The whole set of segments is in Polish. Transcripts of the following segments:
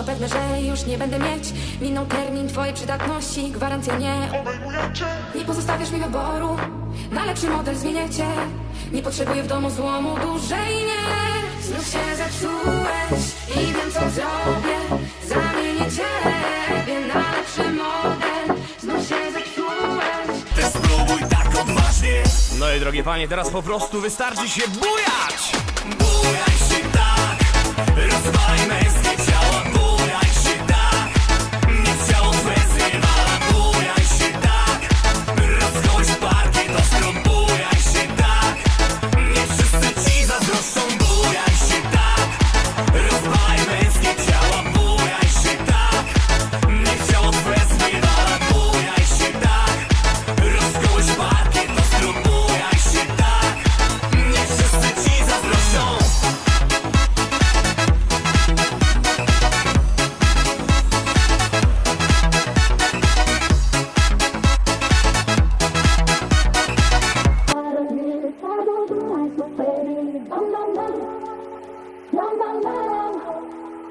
To pewne, że już nie będę mieć. Minął termin twojej przydatności Gwarancja nie Obejmujecie? Nie pozostawiasz mi wyboru Na lepszy model zmienię cię. Nie potrzebuję w domu złomu dłużej nie. Znów się zepsułeś I wiem co zrobię. Zamienię ciebie na lepszy model. Znów się zepsułeś. Ty spróbuj tak odważnie. No i drogie panie, teraz po prostu wystarczy się bujać! Bujaj się tak Rozwaj męskie ciała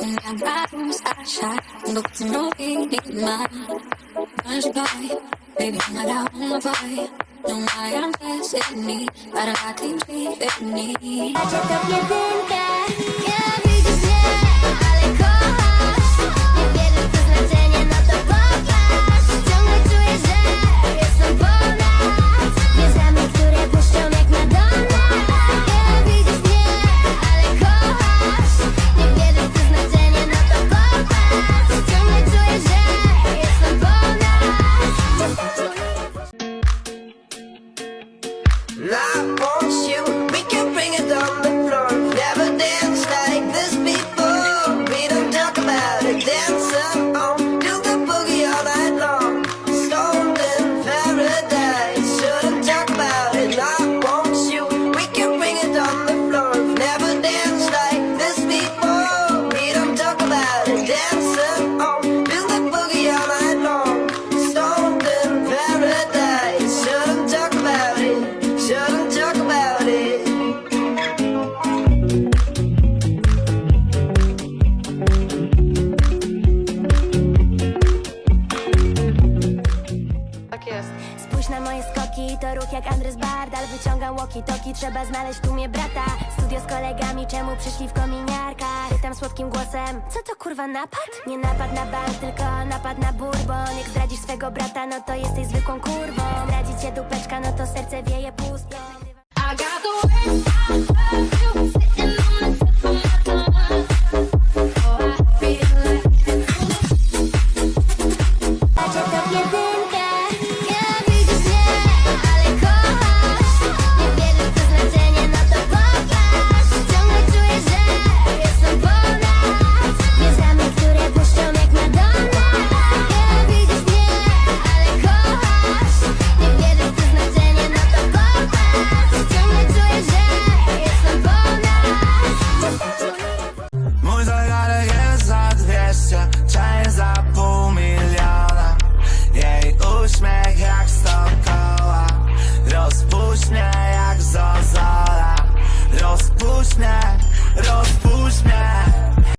Kailangan sa siya Kung tunukin di man Magsabay Baby, malaw ang mabay Nung ayang destiny Para natin si Bethany At ito din ka Gabi gusto Spójrz na moje skoki, to ruch jak Andres Bardal. Wyciągam walkie-talkie, trzeba znaleźć tu mnie brata. Studio z kolegami, czemu przyszli w kominiarkach? Pytam słodkim głosem, co to kurwa napad? Nie napad na bank, tylko napad na bourbon Jak zdradzisz swego brata, no to jesteś zwykłą kurwą. Zdradzi cię dupeczka, no to serce wieje pustą I got the way